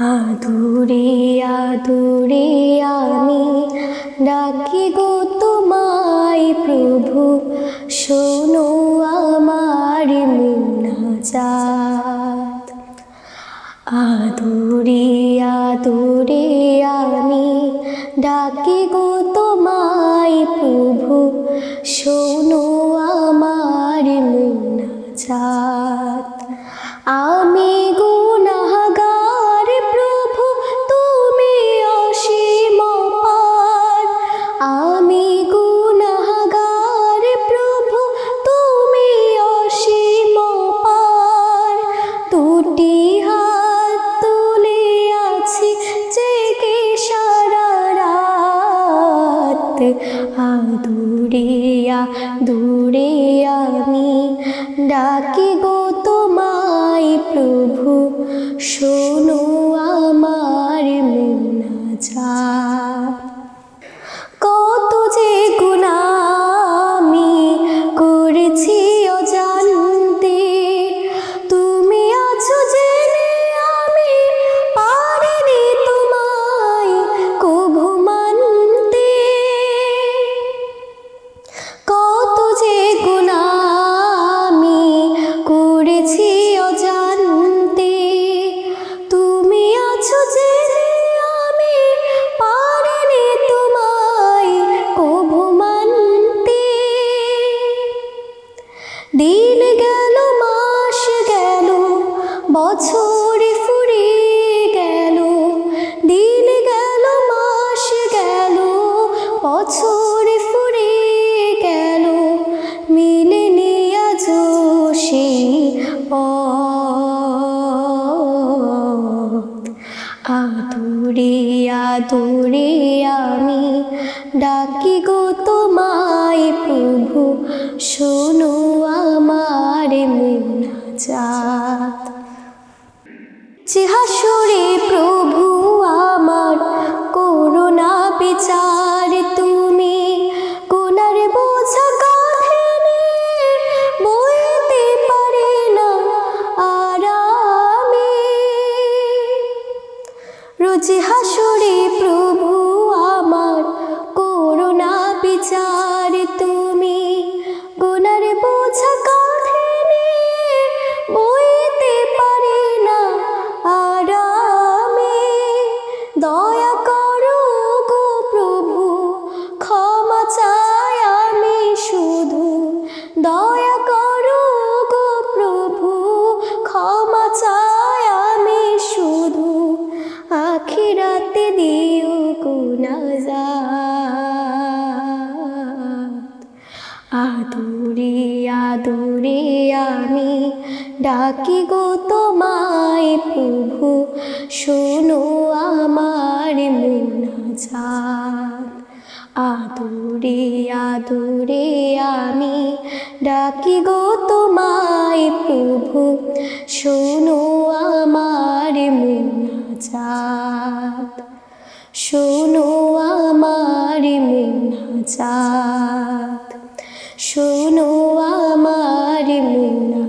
আদুরে আদুরে আমি ডাকি গো তোমায় প্রভু, শোনো আমার মুনাজাত। আদুরে আদুরে আমি ডাকি গো তোমায় রাত আদুরিয়া দূরে আমি ডাকি গো তোমায় প্রভু শোনো আমার মন কত দিন গেল, মাস গেল, বছর ফুরিয়ে গেল। দিন গেল, মাস গেল, বছর ফুরিয়ে গেল। মিলেনি আজ সেই পথ। আদুরে আদুরে আমি ডাকি গো তোমায় প্রভু, শোনো। মুনাজাত যে প্রভু আমার, করুণা বিচার তুমি। কোনার বোঝা কাঁধে বইতে পারে না আরামে। রোজ হাসরে আদুরিয়া আদুরে আমি। ডাকি গো তোমায় প্রভু, শোনো আমার মুনাজাত আদুরিয়া আদুরে আমি। ডাকি গো তোমায় প্রভু, শোনো আমার মুনাজাত শোনো আমার মুনাজাত শোনো আমার মুনা